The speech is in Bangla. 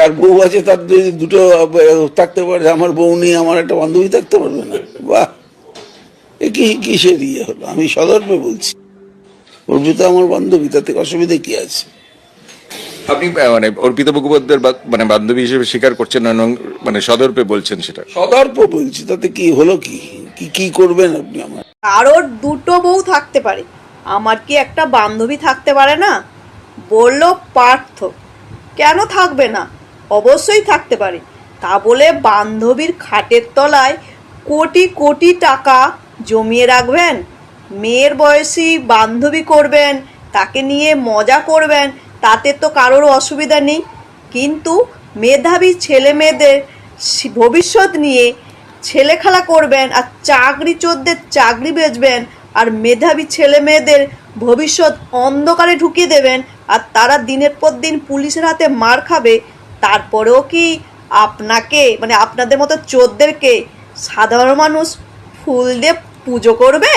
যার বউ আছে তার যদি দুটো থাকতে পারে আমার বউ নিয়ে আমার একটা বান্ধবী থাকতে পারবে না। বাহ! এ কি কিসের ইয়ে হলো? আমি সদর্পে বলছি। অর্পিতা আমার বান্ধবী তাতে অসুবিধা কি আছে? আপনি মানে অর্পিতা মুখোপাধ্যায়ের বা- মানে বান্ধবী হিসেবে স্বীকার করছেন এবং মানে সদর্পে বলছেন সেটা? সদর্প বলছি তাতে কি হলো কি? কি কি করবেন আপনি আমার? কারোর দুটো বউ থাকতে পারে। আমার কি একটা বান্ধবী থাকতে পারে না? বলল পার্থ। কেন থাকবে না? অবশ্যই থাকতে পারে। তা বলে বান্ধবীর খাটের তলায় কোটি কোটি টাকা জমিয়ে রাখবেন। মেয়ের বয়সী বান্ধবী করবেন, তাকে নিয়ে মজা করবেন, তাতে তো কারোর অসুবিধা নেই। কিন্তু মেধাবী ছেলে মেয়েদের ভবিষ্যৎ নিয়ে ছেলেখেলা করবেন আর চাকরি চোরদের চাকরি বেচবেন আর মেধাবী ছেলে মেয়েদের ভবিষ্যৎ অন্ধকারে ঢুকিয়ে দেবেন আর তারা দিনের পর দিন পুলিশের হাতে মার খাবে তারপরেও কি আপনাকে মানে আপনাদের মতো চোদ্দেরকে সাধারণ মানুষ ফুল দিয়ে পুজো করবে?